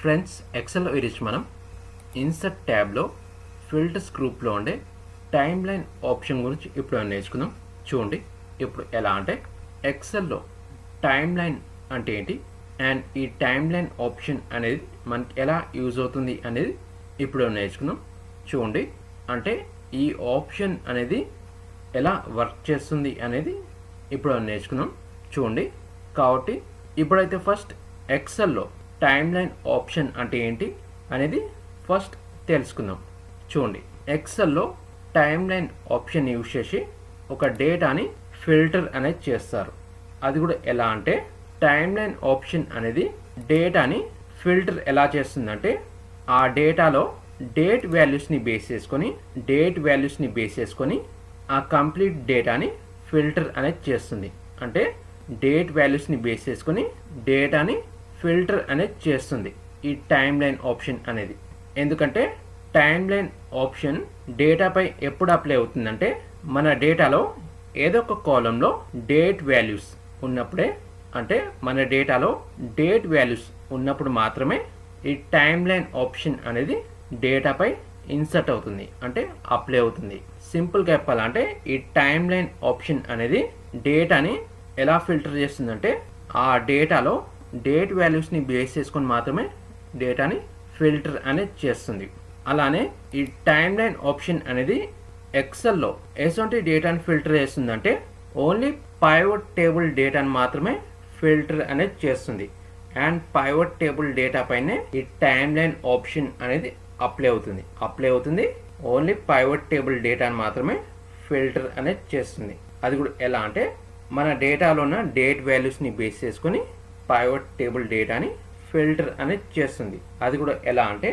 Friends XL ఈరోజు మనం insert ట్యాబ్లో ఫిల్టర్స్ గ్రూప్లో ఉండే టైం లైన్ ఆప్షన్ గురించి ఇప్పుడు నేర్చుకుందాం. చూడండి ఇప్పుడు ఎలా అంటే ఎక్సెల్లో టైం లైన్ అంటే ఏంటి? అండ్ ఈ టైం లైన్ ఆప్షన్ అనేది మనకి ఎలా యూజ్ అవుతుంది అనేది ఇప్పుడు నేర్చుకుందాం. చూడండి అంటే ఈ ఆప్షన్ అనేది ఎలా వర్క్ చేస్తుంది అనేది ఇప్పుడు నేర్చుకుందాం. చూడండి కాబట్టి ఇప్పుడైతే ఫస్ట్ ఎక్సెల్లో టైం లైన్ ఆప్షన్ అంటే ఏంటి అనేది ఫస్ట్ తెలుసుకుందాం. చూడండి ఎక్సెల్లో టైం లైన్ ఆప్షన్ యూజ్ చేసి ఒక డేటాని ఫిల్టర్ అనేది చేస్తారు. అది కూడా ఎలా అంటే టైం లైన్ ఆప్షన్ అనేది డేటాని ఫిల్టర్ ఎలా చేస్తుందంటే ఆ డేటాలో డేట్ వాల్యూస్ని బేస్ చేసుకొని డేట్ వాల్యూస్ని బేస్ చేసుకొని ఆ కంప్లీట్ డేటాని ఫిల్టర్ అనేది చేస్తుంది. అంటే డేట్ వాల్యూస్ని బేస్ చేసుకొని డేటాని ఫిల్టర్ అనేది చేస్తుంది. ఈ టైం లైన్ ఆప్షన్ అనేది. ఎందుకంటే టైం లైన్ ఆప్షన్ డేటాపై ఎప్పుడు అప్లై అవుతుందంటే మన డేటాలో ఏదో ఒక కాలంలో డేట్ వాల్యూస్ ఉన్నప్పుడే అంటే మన డేటాలో డేట్ వాల్యూస్ ఉన్నప్పుడు మాత్రమే ఈ టైం లైన్ ఆప్షన్ అనేది డేటాపై ఇన్సర్ట్ అవుతుంది అంటే అప్లై అవుతుంది. సింపుల్గా చెప్పాలంటే ఈ టైం లైన్ ఆప్షన్ అనేది డేటాని ఎలా ఫిల్టర్ చేస్తుందంటే ఆ డేటాలో డేట్ వాల్యూస్ని బేస్ చేసుకొని మాత్రమే డేటాని ఫిల్టర్ అనేది చేస్తుంది. అలానే ఈ టైం లైన్ ఆప్షన్ అనేది ఎక్సెల్లో ఎటువంటి డేటాని ఫిల్టర్ చేస్తుందంటే ఓన్లీ పైవట్ టేబుల్ డేటాని మాత్రమే ఫిల్టర్ అనేది చేస్తుంది. అండ్ పైవట్ టేబుల్ డేటా పైనే ఈ టైం లైన్ ఆప్షన్ అనేది అప్లై అవుతుంది. అప్లై అవుతుంది ఓన్లీ పైవట్ టేబుల్ డేటాని మాత్రమే ఫిల్టర్ అనేది చేస్తుంది. అది కూడా ఎలా అంటే మన డేటాలో ఉన్న డేట్ వాల్యూస్ని బేస్ చేసుకొని పైవట్ టేబుల్ డేటాని ఫిల్టర్ అనేది చేస్తుంది. అది కూడా ఎలా అంటే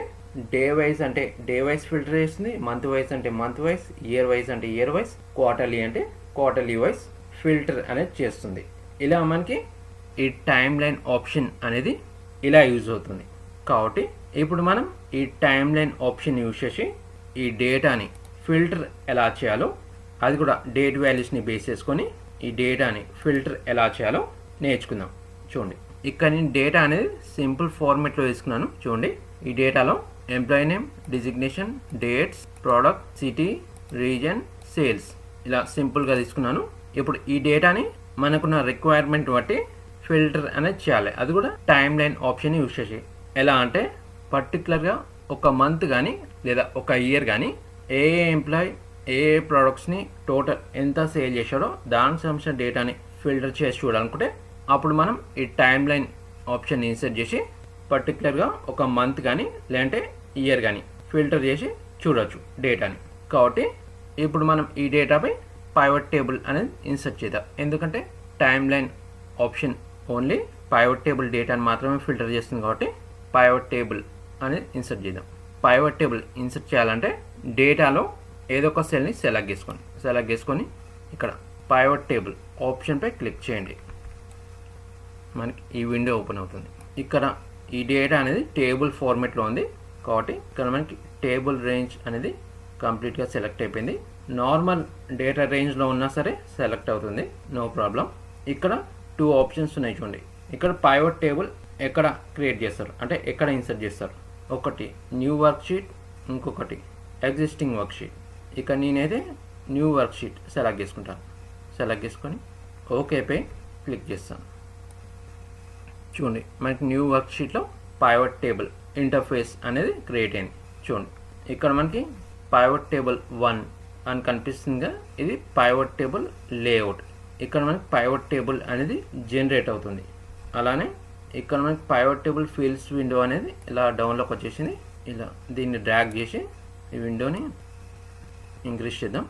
డే వైజ్ అంటే డే వైజ్ ఫిల్టర్ చేస్తుంది మంత్ వైజ్ అంటే మంత్ వైజ్ ఇయర్ వైజ్ అంటే ఇయర్ వైజ్ క్వార్టర్లీ అంటే క్వార్టర్లీ వైజ్ ఫిల్టర్ అనేది చేస్తుంది. ఇలా మనకి ఈ టైం లైన్ ఆప్షన్ అనేది ఇలా యూజ్ అవుతుంది. కాబట్టి ఇప్పుడు మనం ఈ టైం లైన్ ఆప్షన్ యూజ్ చేసి ఈ డేటాని ఫిల్టర్ ఎలా చేయాలో అది కూడా డేట్ వాల్యూస్ని బేస్ చేసుకొని ఈ డేటాని ఫిల్టర్ ఎలా చేయాలో నేర్చుకుందాం. చూడండి. ఇక్కడ నేను డేటా అనేది సింపుల్ ఫార్మేట్లో తీసుకున్నాను చూడండి ఈ డేటాలో employee name designation dates product city region sales ఇలా సింపుల్గా తీసుకున్నాను. ఇప్పుడు ఈ డేటాని మనకున్న రిక్వైర్మెంట్ బట్టి ఫిల్టర్ అనేది చేయాలి. అది కూడా టైం లైన్ ఆప్షన్ యూజ్ చేసి. ఎలా అంటే పర్టికులర్గా ఒక మంత్ కానీ లేదా ఒక ఇయర్ కానీ ఏ ఏ ఎంప్లాయ్ ఏ ఏ ప్రోడక్ట్స్ని టోటల్ ఎంత సేల్ చేశాడో దానికి సంబంధించిన డేటాని ఫిల్టర్ చేసి చూడాలనుకుంటే అప్పుడు మనం ఈ టైం లైన్ ఆప్షన్ ఇన్సర్ట్ చేసి పర్టికులర్గా ఒక మంత్ కానీ లేదంటే ఇయర్ కానీ ఫిల్టర్ చేసి చూడవచ్చు డేటాని కాబట్టి ఇప్పుడు మనం ఈ డేటాపై పైవట్ టేబుల్ అనేది ఇన్సర్ట్ చేద్దాం. ఎందుకంటే timeline option only pivot table డేటాని మాత్రమే ఫిల్టర్ చేస్తుంది కాబట్టి పైవట్ టేబుల్ అనేది ఇన్సర్ట్ చేద్దాం. పైవట్ టేబుల్ ఇన్సర్ట్ చేయాలంటే డేటాలో ఏదో ఒక సెల్ని సెలెక్ట్ చేసుకోండి. సెలెక్ట్ చేసుకొని ఇక్కడ పైవట్ టేబుల్ ఆప్షన్పై క్లిక్ చేయండి. మనకి ఈ విండో ఓపెన్ అవుతుంది. ఇక్కడ ఈ డేటా అనేది టేబుల్ ఫార్మేట్లో ఉంది. కాబట్టి ఇక్కడ మనకి టేబుల్ రేంజ్ అనేది కంప్లీట్గా సెలెక్ట్ అయిపోయింది. నార్మల్ డేటా రేంజ్లో ఉన్నా సరే సెలెక్ట్ అవుతుంది. నో ప్రాబ్లం ఇక్కడ టూ ఆప్షన్స్ ఉన్నాయి చూడండి. ఇక్కడ పైవట్ టేబుల్ ఎక్కడ క్రియేట్ చేస్తారు? అంటే ఎక్కడ ఇన్సర్ట్ చేస్తారు? ఒకటి న్యూ వర్క్ షీట్ ఇంకొకటి ఎగ్జిస్టింగ్ వర్క్ షీట్ ఇక నేనైతే న్యూ వర్క్ షీట్ సెలెక్ట్ చేసుకుంటాను సెలెక్ట్ చేసుకొని ఓకేపై క్లిక్ చేస్తాను. చూడండి మనకి న్యూ వర్క్ షీట్లో పైవట్ టేబుల్ ఇంటర్ఫేస్ అనేది క్రియేట్ అయింది. చూడండి ఇక్కడ మనకి పైవట్ టేబుల్ వన్ అని కనిపిస్తుందిగా ఇది పైవట్ టేబుల్ లేఅవుట్ ఇక్కడ మనకి పైవట్ టేబుల్ అనేది జనరేట్ అవుతుంది. అలానే ఇక్కడ మనకి పైవట్ టేబుల్ ఫీల్డ్స్ విండో అనేది ఇలా డౌన్లోకి వచ్చేసింది. ఇలా దీన్ని డ్రాగ్ చేసి ఈ విండోని ఇంక్రీజ్ చేద్దాం.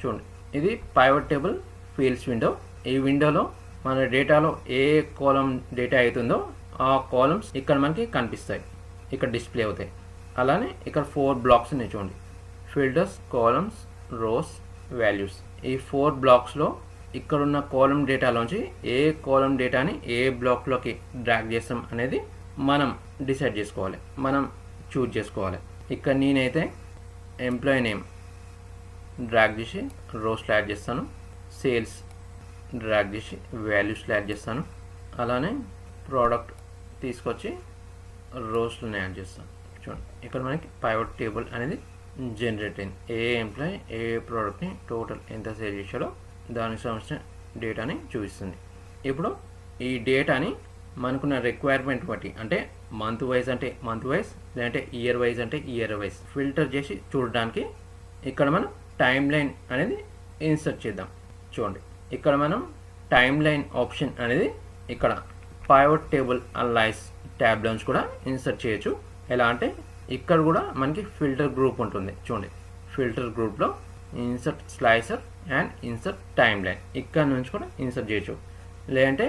చూడండి ఇది పైవట్ టేబుల్ ఫీల్డ్స్ విండో ఈ విండోలో మన డేటాలో ఏ కాలం డేటా అవుతుందో ఆ కాలమ్స్ ఇక్కడ మనకి కనిపిస్తాయి. ఇక్కడ డిస్ప్లే అవుతాయి. అలానే ఇక్కడ ఫోర్ బ్లాక్స్ ఉన్నాయి చూడండి. Filters columns rows values. ఈ ఫోర్ బ్లాక్స్లో ఇక్కడ ఉన్న కాలం డేటాలోంచి ఏ కాలం డేటాని ఏ బ్లాక్లోకి డ్రాగ్ చేస్తాం అనేది మనం డిసైడ్ చేసుకోవాలి. మనం చూజ్ చేసుకోవాలి. ఇక్కడ నేనైతే ఎంప్లాయీ నేమ్ డ్రాగ్ చేసి రోస్లో యాడ్ చేస్తాను. సేల్స్ డ్రాగ్ చేసి వాల్యూస్లో యాడ్ చేస్తాను. అలానే ప్రోడక్ట్ తీసుకొచ్చి రోస్లోనే యాడ్ చేస్తాం చూడండి ఇక్కడ మనకి పైవట్ టేబుల్ అనేది జనరేట్ అయింది. ఏ ఎంప్లాయ్ ఏ ప్రోడక్ట్ని టోటల్ ఎంత సేల్ చేశాడో దానికి సంబంధించిన డేటాని చూపిస్తుంది. ఇప్పుడు ఈ డేటాని మనకున్న రిక్వైర్మెంట్ బట్టి అంటే మంత్ వైజ్ అంటే మంత్ వైజ్ లేదంటే ఇయర్ వైజ్ అంటే ఇయర్ వైజ్ ఫిల్టర్ చేసి చూడడానికి ఇక్కడ మనం టైం లైన్ అనేది ఇన్సర్ట్ చేద్దాం. చూడండి ఇక్కడ మనం టైం లైన్ ఆప్షన్ అనేది ఇక్కడ పైవట్ టేబుల్ అలైస్ ట్యాబ్లోంచి కూడా ఇన్సర్ట్ చేయొచ్చు. ఎలా అంటే ఇక్కడ కూడా మనకి ఫిల్టర్ గ్రూప్ ఉంటుంది. చూడండి. ఫిల్టర్ గ్రూప్లో insert slicer and insert timeline ఇక్కడ నుంచి కూడా ఇన్సర్ట్ చేయొచ్చు. లేదంటే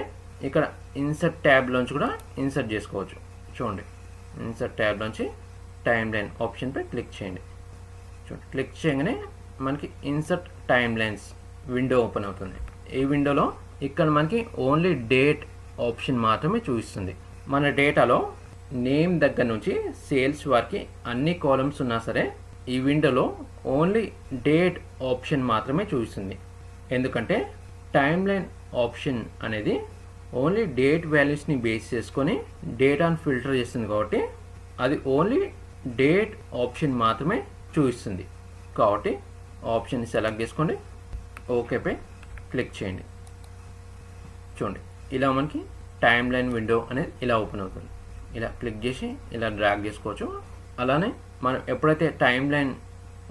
ఇక్కడ ఇన్సర్ట్ ట్యాబ్లోంచి కూడా ఇన్సర్ట్ చేసుకోవచ్చు. చూడండి. ఇన్సర్ట్ ట్యాబ్లోంచి టైం లైన్ ఆప్షన్పై క్లిక్ చేయండి. చూడండి. క్లిక్ చేయగానే మనకి insert timelines window open అవుతుంది. ఈ విండోలో ఇక్కడ మనకి ఓన్లీ డేట్ ఆప్షన్ మాత్రమే చూపిస్తుంది. మన డేటాలో నేమ్ దగ్గర నుంచి సేల్స్ వరకు అన్ని కాలమ్స్ ఉన్నా సరే ఈ విండోలో ఓన్లీ డేట్ ఆప్షన్ మాత్రమే చూపిస్తుంది. ఎందుకంటే టైం లైన్ ఆప్షన్ అనేది ఓన్లీ డేట్ వాల్యూస్ని బేస్ చేసుకొని డేటాను ఫిల్టర్ చేస్తుంది కాబట్టి అది ఓన్లీ డేట్ ఆప్షన్ మాత్రమే చూపిస్తుంది. కాబట్టి ఆప్షన్ని సెలెక్ట్ చేసుకోండి. ఓకేపై క్లిక్ చేయండి. చూడండి ఇలా మనకి టైం లైన్ విండో అనేది ఇలా ఓపెన్ అవుతుంది. ఇలా క్లిక్ చేసి ఇలా డ్రాగ్ చేసుకోవచ్చు. అలానే మనం ఎప్పుడైతే టైం లైన్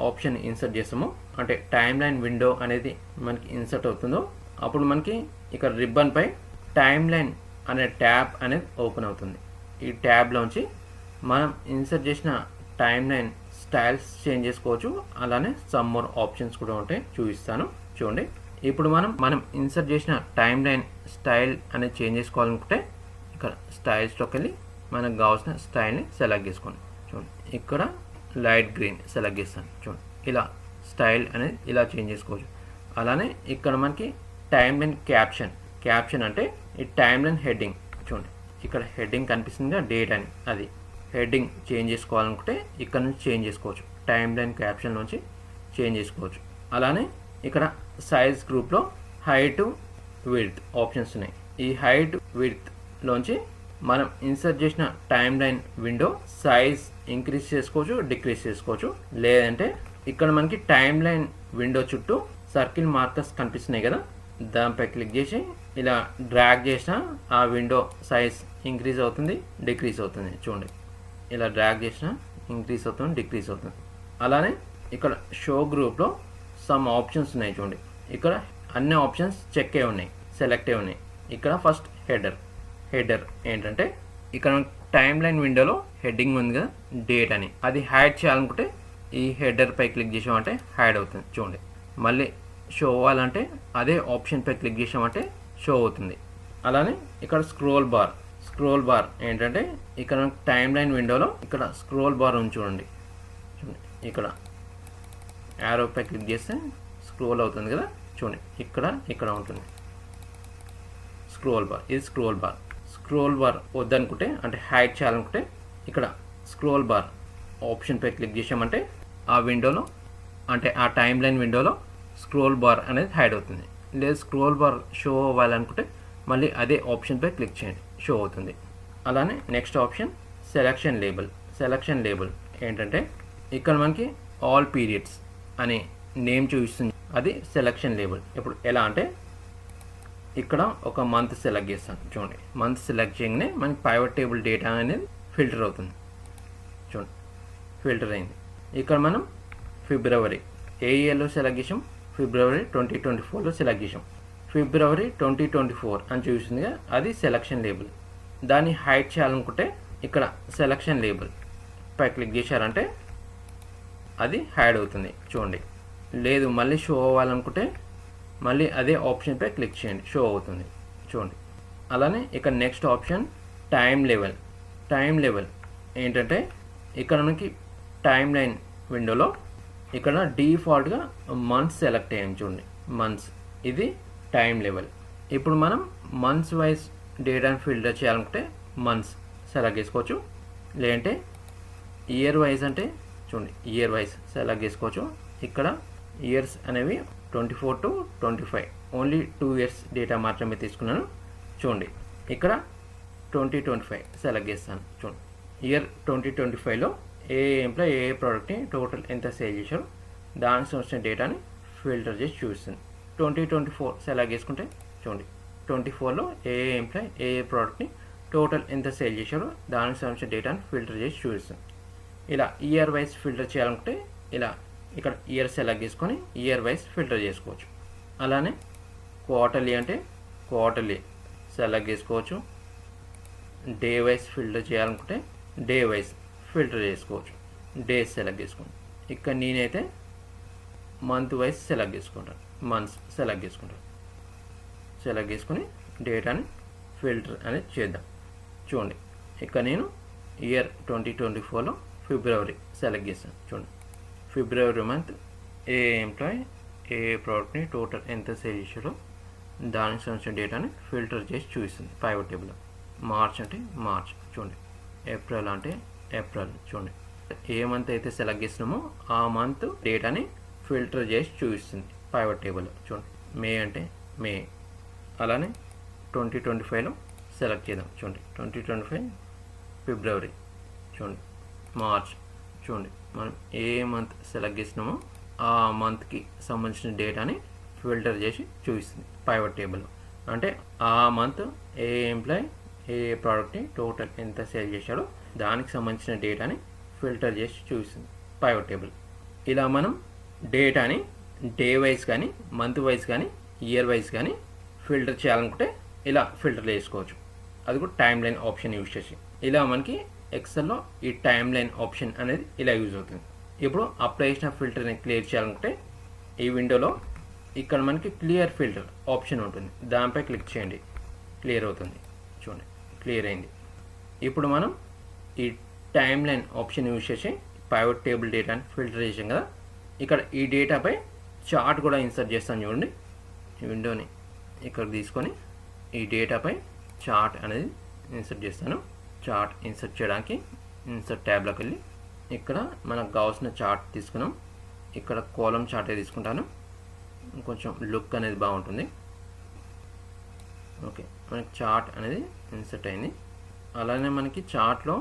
ఆప్షన్ ఇన్సర్ట్ చేస్తామో అంటే టైం లైన్ విండో అనేది మనకి ఇన్సర్ట్ అవుతుందో అప్పుడు మనకి ఇక్కడ రిబ్బన్పై టైం లైన్ అనే ట్యాబ్ అనేది ఓపెన్ అవుతుంది. ఈ ట్యాబ్లోంచి మనం ఇన్సర్ట్ చేసిన టైం లైన్ స్టైల్స్ చేంజ్ చేసుకోవచ్చు. అలానే సమ్ మోర్ ఆప్షన్స్ కూడా ఉంటాయి చూపిస్తాను. చూడండి. ఇప్పుడు మనం మనం ఇన్సర్ట్ చేసిన టైం లైన్ స్టైల్ అనేది చేంజ్ చేసుకోవాలనుకుంటే ఇక్కడ స్టైల్స్లోకి వెళ్ళి మనకు కావాల్సిన స్టైల్ని సెలెక్ట్ చేసుకోండి. చూడండి. ఇక్కడ లైట్ గ్రీన్ సెలెక్ట్ చేస్తాను. చూడండి. ఇలా స్టైల్ అనేది ఇలా చేంజ్ చేసుకోవచ్చు. అలానే ఇక్కడ మనకి టైం లైన్ క్యాప్షన్ క్యాప్షన్ అంటే ఈ టైం లైన్ హెడ్డింగ్ చూడండి. ఇక్కడ హెడ్డింగ్ కనిపిస్తుందిగా డేట్ అని. అది హెడ్డింగ్ చేంజ్ చేసుకోవాలనుకుంటే ఇక్కడ నుంచి చేంజ్ చేసుకోవచ్చు. టైం లైన్ క్యాప్షన్ నుంచి చేంజ్ చేసుకోవచ్చు. అలానే ఇక్కడ సైజ్ గ్రూప్లో హైట్ విడ్త్ ఆప్షన్స్ ఉన్నాయి. ఈ హైట్ విడ్త్లోంచి మనం ఇన్సర్ట్ చేసిన timeline window size increase చేసుకోవచ్చు డిక్రీజ్ చేసుకోవచ్చు. లేదంటే ఇక్కడ మనకి టైం లైన్ విండో చుట్టూ సర్కిల్ మార్కర్స్ కనిపిస్తున్నాయి కదా. దానిపై క్లిక్ చేసి ఇలా డ్రాగ్ చేసిన ఆ విండో సైజ్ ఇంక్రీజ్ అవుతుంది డిక్రీజ్ అవుతుంది. చూడండి. ఇలా డ్రాగ్ చేసిన ఇంక్రీజ్ అవుతుంది డిక్రీజ్ అవుతుంది. అలానే ఇక్కడ షో గ్రూప్లో సమ్ ఆప్షన్స్ ఉన్నాయి చూడండి. ఇక్కడ అన్ని ఆప్షన్స్ చెక్ అయి ఉన్నాయి సెలెక్ట్ అయి ఉన్నాయి. ఇక్కడ ఫస్ట్ హెడర్ హెడర్ ఏంటంటే ఇక్కడ టైం లైన్ విండోలో హెడ్డింగ్ ఉంది కదా డేట్ అని. అది హ్యాడ్ చేయాలనుకుంటే ఈ హెడర్ పై క్లిక్ చేసామంటే హైడ్ అవుతుంది చూడండి. మళ్ళీ షో అవ్వాలంటే అదే ఆప్షన్ పై క్లిక్ చేసామంటే షో అవుతుంది. అలానే ఇక్కడ స్క్రోల్ బార్ స్క్రోల్ బార్ ఏంటంటే ఇక్కడ టైం లైన్ విండోలో ఇక్కడ స్క్రోల్ బార్ ఉంది చూడండి. చూడండి ఇక్కడ. యారో పై క్లిక్ చేస్తే స్క్రోల్ అవుతుంది కదా? చూడండి ఇక్కడ ఇక్కడ ఉంటుంది. స్క్రోల్ బార్ ఇది స్క్రోల్ బార్ స్క్రోల్ బార్ వద్దనుకుంటే అంటే హైడ్ చేయాలనుకుంటే ఇక్కడ స్క్రోల్ బార్ ఆప్షన్పై క్లిక్ చేసామంటే ఆ విండోలో అంటే ఆ టైం లైన్ విండోలో స్క్రోల్ బార్ అనేది హైడ్ అవుతుంది. లేదు స్క్రోల్ బార్ షో అవ్వాలనుకుంటే మళ్ళీ అదే ఆప్షన్పై క్లిక్ చేయండి షో అవుతుంది. అలానే next option selection label selection label ఏంటంటే ఇక్కడ మనకి ఆల్ పీరియడ్స్ అనే నేమ్ చూపిస్తుంది. అది సెలక్షన్ లేబుల్ ఇప్పుడు ఎలా అంటే ఇక్కడ ఒక మంత్ సెలెక్ట్ చేస్తాను. చూడండి. మంత్ సెలెక్ట్ చేయగానే మనకి ప్రైవేట్ టేబుల్ డేటా అనేది ఫిల్టర్ అవుతుంది. చూడండి. ఫిల్టర్ అయింది. ఇక్కడ మనం ఫిబ్రవరి ఏ ఇయర్లో సెలెక్ట్ చేసాం ఫిబ్రవరి ట్వంటీ ట్వంటీ ఫోర్లో సెలెక్ట్ చేసాం ఫిబ్రవరి ట్వంటీ ట్వంటీ ఫోర్ అని చూపిస్తుంది అది సెలక్షన్ లేబుల్ దాన్ని హైడ్ చేయాలనుకుంటే ఇక్కడ సెలక్షన్ లేబుల్ పై క్లిక్ చేశారంటే అది యాడ్ అవుతుంది. చూడండి. లేదు మళ్ళీ షో అవ్వాలనుకుంటే మళ్ళీ అదే ఆప్షన్పై క్లిక్ చేయండి. షో అవుతుంది. చూడండి. అలానే ఇక్కడ next option time level time level ఏంటంటే ఇక్కడ మనకి టైం లైన్ విండోలో ఇక్కడ డీఫాల్ట్గా మంత్స్ సెలెక్ట్ అయ్యాను చూడండి. మంత్స్ ఇది టైం లెవెల్ ఇప్పుడు మనం మంత్స్ వైజ్ డేటాను ఫిల్టర్ చేయాలనుకుంటే మంత్స్ సెలెక్ట్ చేసుకోవచ్చు. లేదంటే ఇయర్ వైజ్ అంటే చూడండి ఇయర్ వైజ్ సెలెక్ట్ చేసుకోవచ్చు ఇక్కడ ఇయర్స్ అనేవి twenty four to twenty five only two years data మాత్రమే తీసుకున్నాను. చూడండి ఇక్కడ ట్వంటీ ట్వంటీ ఫైవ్ సెలెక్ట్ చేస్తాను చూడండి ఇయర్ ట్వంటీ ట్వంటీ ఫైవ్లో ఏ ఎంప్లాయ్ ఏ ప్రోడక్ట్ని టోటల్ ఎంత సేల్ చేశారో? దానికి సంబంధించిన డేటాని ఫిల్టర్ చేసి చూపిస్తుంది. ట్వంటీ ట్వంటీ ఫోర్ సెలెక్ట్ చేసుకుంటే చూడండి ట్వంటీ ఫోర్లో ఏ ఎంప్లాయ్ ఏ ప్రోడక్ట్ని టోటల్ ఎంత సేల్ చేశారో? దానికి సంబంధించిన డేటాని ఫిల్టర్ చేసి చూపిస్తుంది. ఇలా ఇయర్ వైజ్ ఫిల్టర్ చేయాలనుకుంటే ఇలా ఇక్కడ ఇయర్ సెలెక్ట్ చేసుకొని ఇయర్ వైజ్ ఫిల్టర్ చేసుకోవచ్చు. అలానే క్వార్టర్లీ అంటే క్వార్టర్లీ సెలెక్ట్ చేసుకోవచ్చు డే వైజ్ ఫిల్టర్ చేయాలనుకుంటే డే వైజ్ ఫిల్టర్ చేసుకోవచ్చు. డేస్ సెలెక్ట్ చేసుకోండి ఇక్కడ నేనైతే మంత్ వైజ్ సెలెక్ట్ చేసుకుంటాను మంత్స్ సెలెక్ట్ చేసుకుంటాను సెలెక్ట్ చేసుకుని డేటాని ఫిల్టర్ అనేది చేద్దాం. చూడండి. ఇక్కడ నేను ఇయర్ ట్వంటీ ట్వంటీ ఫోర్లో ఫిబ్రవరి సెలెక్ట్ చేశాను. చూడండి. ఫిబ్రవరి మంత్ ఏ ఎంప్లాయ్ ఏ ప్రోడక్ట్ని టోటల్ ఎంత సేల్ చేశారో దానికి సంబంధించిన డేటాని ఫిల్టర్ చేసి చూపిస్తుంది ప్రైవేట్ టేబుల్లో. మార్చ్ అంటే మార్చ్. చూడండి. ఏప్రిల్ అంటే ఏప్రిల్. చూడండి. ఏ మంత్ అయితే సెలెక్ట్ చేసినామో ఆ మంత్ డేటాని ఫిల్టర్ చేసి చూపిస్తుంది ప్రైవేట్ టేబుల్లో. చూడండి. మే అంటే మే. అలానే ట్వంటీ ట్వంటీ ఫైవ్లో సెలెక్ట్ చేద్దాం. చూడండి. Twenty twenty five February. చూడండి. మార్చ్. చూడండి మనం ఏ మంత్ సెలెక్ట్ చేసినామో ఆ మంత్కి సంబంధించిన డేటాని ఫిల్టర్ చేసి చూపిస్తుంది ప్రైవేట్ టేబుల్ అంటే ఆ మంత్ ఏ ఎంప్లాయ్ ఏ ప్రోడక్ట్ని టోటల్ ఎంత సేల్ చేశాడో దానికి సంబంధించిన డేటాని ఫిల్టర్ చేసి చూపిస్తుంది ప్రైవేట్ టేబుల్ ఇలా మనం డేటాని డే వైజ్ కానీ మంత్ వైజ్ కానీ ఇయర్ వైజ్ కానీ ఫిల్టర్ చేయాలనుకుంటే ఇలా ఫిల్టర్ చేసుకోవచ్చు. అది కూడా టైం లైన్ ఆప్షన్ యూజ్ చేసి. ఇలా మనకి ఎక్సెల్లో ఈ టైం లైన్ ఆప్షన్ అనేది ఇలా యూజ్ అవుతుంది. ఇప్పుడు అప్లై చేసిన ఫిల్టర్ని క్లియర్ చేయాలంటే ఈ విండోలో ఇక్కడ మనకి క్లియర్ ఫిల్టర్ ఆప్షన్ ఉంటుంది. దానిపై క్లిక్ చేయండి. క్లియర్ అవుతుంది. చూడండి. క్లియర్ అయింది. ఇప్పుడు మనం ఈ టైం లైన్ ఆప్షన్ యూజ్ చేసి ప్రైవేట్ టేబుల్ డేటాని ఫిల్టర్ చేసాం కదా. ఇక్కడ ఈ డేటాపై చార్ట్ కూడా ఇన్సర్ట్ చేస్తాను చూడండి. ఈ విండోని ఇక్కడ తీసుకొని ఈ డేటాపై చార్ట్ అనేది ఇన్సర్ట్ చేస్తాను. చార్ట్ ఇన్సర్ట్ చేయడానికి ఇన్సర్ట్ ట్యాబ్లోకి వెళ్ళి ఇక్కడ మనకు కావాల్సిన చార్ట్ తీసుకున్నాం. ఇక్కడ కోలం చార్టే తీసుకుంటాను. కొంచెం లుక్ అనేది బాగుంటుంది. ఓకే మనకి చార్ట్ అనేది ఇన్సర్ట్ అయింది. అలానే మనకి చార్ట్లో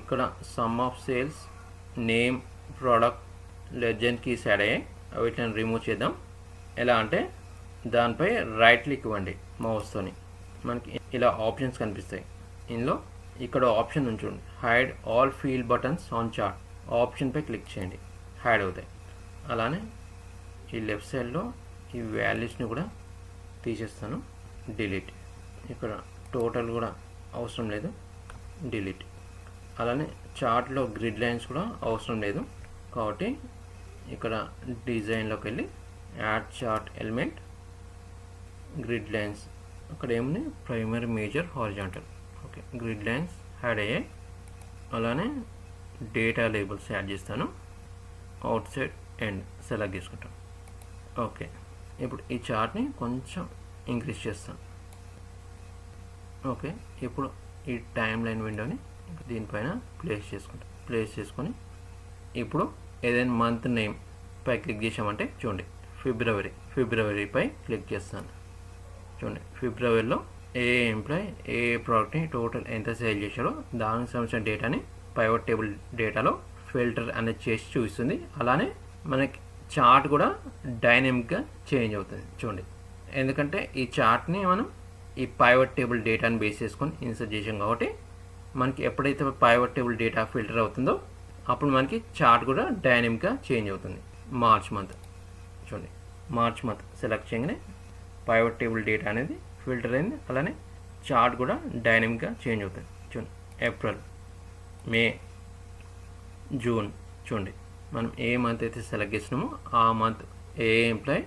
ఇక్కడ sum of sales name product legend keys add అయ్యాయి. వీటిని రిమూవ్ చేద్దాం. ఎలా అంటే దానిపై రైట్ క్లిక్ ఇవ్వండి మౌస్తోని మనకి ఇలా ఆప్షన్స్ కనిపిస్తాయి. ఇందులో ఇక్కడ ఆప్షన్ ఉంచండి hide all field buttons on chart ఆప్షన్పై click చేయండి. హైడ్ అవుతాయి. అలానే ఈ లెఫ్ట్ సైడ్లో ఈ వాల్యూస్ని కూడా తీసేస్తాను. డిలీట్ ఇక్కడ టోటల్ కూడా అవసరం లేదు. డిలీట్ అలానే చార్ట్లో గ్రిడ్ లైన్స్ కూడా అవసరం లేదు. కాబట్టి ఇక్కడ డిజైన్లోకి వెళ్ళి add chart element grid lines అక్కడ ఏముంది primary major horizontal okay grid lines add అయ్యాయి. అలానే డేటా లేబుల్స్ యాడ్ చేస్తాను. అవుట్ సైడ్ ఎండ్ సెలెక్ట్ చేసుకుంటాను. ఓకే ఇప్పుడు ఈ చార్ట్ని కొంచెం ఇంక్రీజ్ చేస్తాను. ఓకే ఇప్పుడు ఈ టైం లైన్ విండోని దీనిపైన ప్లేస్ చేసుకుంటాం ప్లేస్ చేసుకొని ఇప్పుడు ఏదైనా మంత్ నేమ్ పై క్లిక్ చేసామంటే చూడండి ఫిబ్రవరి ఫిబ్రవరిపై క్లిక్ చేస్తాను. చూడండి ఫిబ్రవరిలో ఏ ఎంప్లాయ్ ఏ ప్రోడక్ట్ని టోటల్ ఎంత సేల్ చేశారో దానికి సంబంధించిన డేటాని పైవర్ టేబుల్ డేటాలో ఫిల్టర్ అనేది చేసి చూపిస్తుంది. అలానే మనకి చార్ట్ కూడా డైనమిక్గా చేంజ్ అవుతుంది. చూడండి. ఎందుకంటే ఈ చార్ట్ని మనం ఈ పైవర్ టేబుల్ డేటాని బేస్ చేసుకొని ఇన్సర్ట్ చేసాం కాబట్టి మనకి ఎప్పుడైతే పైవర్ టేబుల్ డేటా ఫిల్టర్ అవుతుందో అప్పుడు మనకి చార్ట్ కూడా డైనమిక్గా చేంజ్ అవుతుంది. మార్చ్ మంత్ చూడండి. మార్చ్ మంత్ సెలెక్ట్ చేయగానే ప్రైవేట్ టేబుల్ డేటా అనేది ఫిల్టర్ అయింది. అలానే చార్ట్ కూడా డైనమిక్గా చేంజ్ అవుతుంది. చూడండి ఏప్రిల్ మే జూన్ చూడండి మనం ఏ మంత్ అయితే సెలెక్ట్ చేసినామో ఆ మంత్ ఏ ఎంప్లాయ్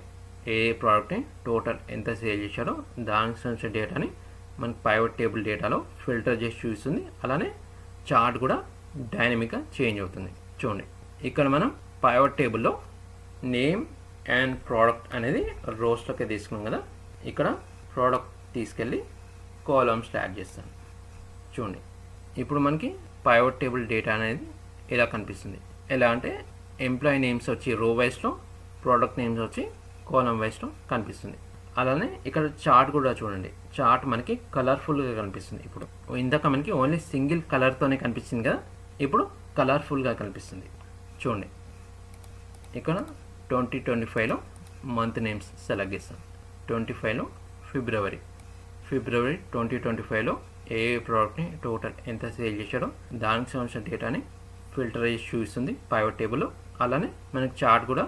ఏ ప్రోడక్ట్ని టోటల్ ఎంత సేల్ చేశారో దానికి సంబంధించిన డేటాని మన ప్రైవేట్ టేబుల్ డేటాలో ఫిల్టర్ చేసి చూపిస్తుంది. అలానే చార్ట్ కూడా డైనమిక్గా చేంజ్ అవుతుంది. చూడండి ఇక్కడ మనం ప్రైవేట్ టేబుల్లో నేమ్ అండ్ ప్రోడక్ట్ అనేది రోస్ట్లోకి తీసుకున్నాం కదా. ఇక్కడ ప్రోడక్ట్ తీసుకెళ్ళి కాలమ్స్ యాడ్ చేస్తాను. చూడండి. ఇప్పుడు మనకి ప్రైవేట్ టేబుల్ డేటా అనేది ఇలా కనిపిస్తుంది? ఎలా అంటే ఎంప్లాయీ నేమ్స్ వచ్చి రో వైస్లో ప్రోడక్ట్ నేమ్స్ వచ్చి కాలం వైస్లో కనిపిస్తుంది. అలానే ఇక్కడ చార్ట్ కూడా చూడండి. చార్ట్ మనకి కలర్ఫుల్గా కనిపిస్తుంది ఇప్పుడు. ఇందాక మనకి ఓన్లీ సింగిల్ కలర్తోనే కనిపించింది కదా? ఇప్పుడు కలర్ఫుల్గా కనిపిస్తుంది. చూడండి. ఇక్కడ ట్వంటీ ట్వంటీ ఫైవ్లో మంత్ నేమ్స్ సెలెక్ట్ చేస్తాను. ట్వంటీ ఫైవ్లో ఫిబ్రవరి. ఫిబ్రవరి ట్వంటీ ట్వంటీ ఫైవ్లో ఏ ఏ ప్రోడక్ట్ని టోటల్ ఎంత సేల్ చేశాడో దానికి సంబంధించిన డేటాని ఫిల్టర్ చేసి చూపిస్తుంది పైవర్ టేబుల్లో. అలానే మనకి చార్ట్ కూడా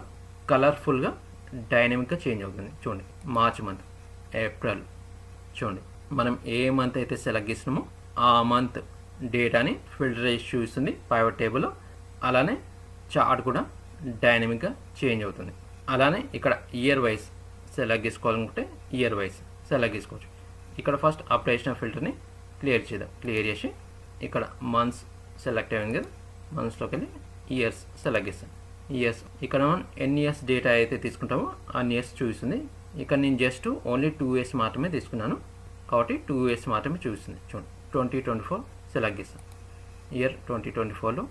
కలర్ఫుల్గా డైనమిక్గా చేంజ్ అవుతుంది. చూడండి మార్చ్ మంత్ ఏప్రిల్. చూడండి మనం ఏ మంత్ అయితే సెలెక్ట్ చేసినామో ఆ మంత్ డేటాని ఫిల్టర్ చేసి చూపిస్తుంది పైవట్ టేబుల్లో. అలానే చార్ట్ కూడా డైనమిక్గా చేంజ్ అవుతుంది. అలానే ఇక్కడ ఇయర్ వైజ్ సెలెక్ట్ చేసుకోవాలనుకుంటే ఇయర్ వైజ్. సెలెక్ట్ చేసుకోవచ్చు ఇక్కడ ఫస్ట్ అప్లై చేసిన ఫిల్టర్ని క్లియర్ చేద్దాం. క్లియర్ చేసి ఇక్కడ మంత్స్ సెలెక్ట్ అయింది కదా మంత్స్లోకి వెళ్ళి ఇయర్స్ సెలెక్ట్ చేస్తాను ఇయర్స్ ఇక్కడ మనం ఎన్ని ఇయర్స్ డేటా అయితే తీసుకుంటామో అన్ని ఇయర్స్ చూపిస్తుంది. ఇక్కడ నేను జస్ట్ ఓన్లీ టూ ఇయర్స్ మాత్రమే తీసుకున్నాను. కాబట్టి టూ ఇయర్స్ మాత్రమే చూపిస్తుంది. చూడండి ట్వంటీ ట్వంటీ ఫోర్ సెలెక్ట్ చేస్తాను ఇయర్ ట్వంటీ ట్వంటీ ఫోర్లో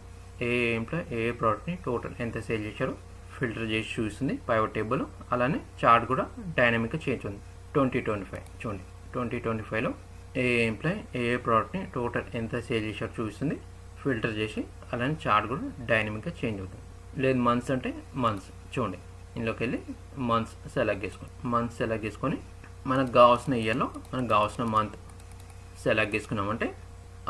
ఏ ఎంప్లాయ్ ఏ ప్రోడక్ట్ని టోటల్ ఎంత సేల్ చేశారో ఫిల్టర్ చేసి చూపిస్తుంది. పైవట్ టేబుల్ అలానే చార్ట్ కూడా డైనమిక్గా చేంజ్ ఉంది. Twenty twenty five. చూడండి ట్వంటీ ట్వంటీ ఫైవ్లో ఏ ఎంప్లాయ్ ఏ ఏ ప్రోడక్ట్ని టోటల్ ఎంత సేల్ చేశారో చూపిస్తుంది. ఫిల్టర్ చేసి అలానే చార్ట్ కూడా డైనమిక్గా చేంజ్ అవుతుంది. లేదు మంత్స్ అంటే మంత్స్. చూడండి ఇందులోకి వెళ్ళి మంత్స్ సెలెక్ట్ చేసుకోండి మంత్స్ సెలెక్ట్ చేసుకొని మనకు కావాల్సిన ఇయర్లో మనకు కావాల్సిన మంత్ సెలెక్ట్ చేసుకున్నామంటే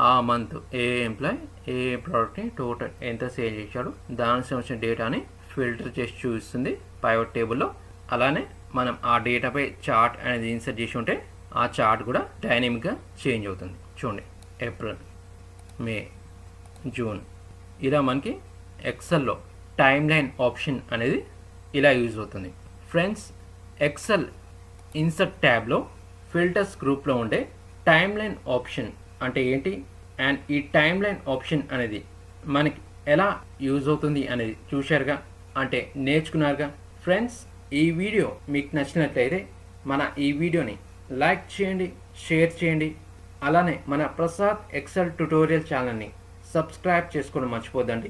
ఆ మంత్ ఏ ఎంప్లాయ్ ఏ ప్రోడక్ట్ని టోటల్ ఎంత సేల్ చేశాడు దానికి సంబంధించిన డేటాని ఫిల్టర్ చేసి చూపిస్తుంది. పైవట్ టేబుల్లో అలానే మనం ఆ డేటాపై చార్ట్ అనేది ఇన్సర్ట్ చేసి ఉంటే ఆ చార్ట్ కూడా డైనమిక్గా చేంజ్ అవుతుంది. చూడండి. ఏప్రిల్ మే జూన్ ఇలా మనకి ఎక్సెల్లో టైమ్ లైన్ ఆప్షన్ అనేది ఇలా యూజ్ అవుతుంది. ఫ్రెండ్స్ ఎక్సెల్ ఇన్సర్ట్ ట్యాబ్లో ఫిల్టర్స్ గ్రూప్లో ఉండే టైమ్ లైన్ ఆప్షన్ అంటే ఏంటి? అండ్ ఈ టైమ్ లైన్ ఆప్షన్ అనేది మనకి ఎలా యూజ్ అవుతుంది అనేది చూశారుగా? అంటే నేర్చుకున్నారుగా? ఫ్రెండ్స్ ఈ వీడియో మీకు నచ్చినట్లయితే మన ఈ వీడియోని లైక్ చేయండి షేర్ చేయండి. అలానే మన ప్రసాద్ ఎక్సెల్ ట్యుటోరియల్ ఛానల్ని సబ్స్క్రైబ్ చేసుకోవడం మర్చిపోద్దండి.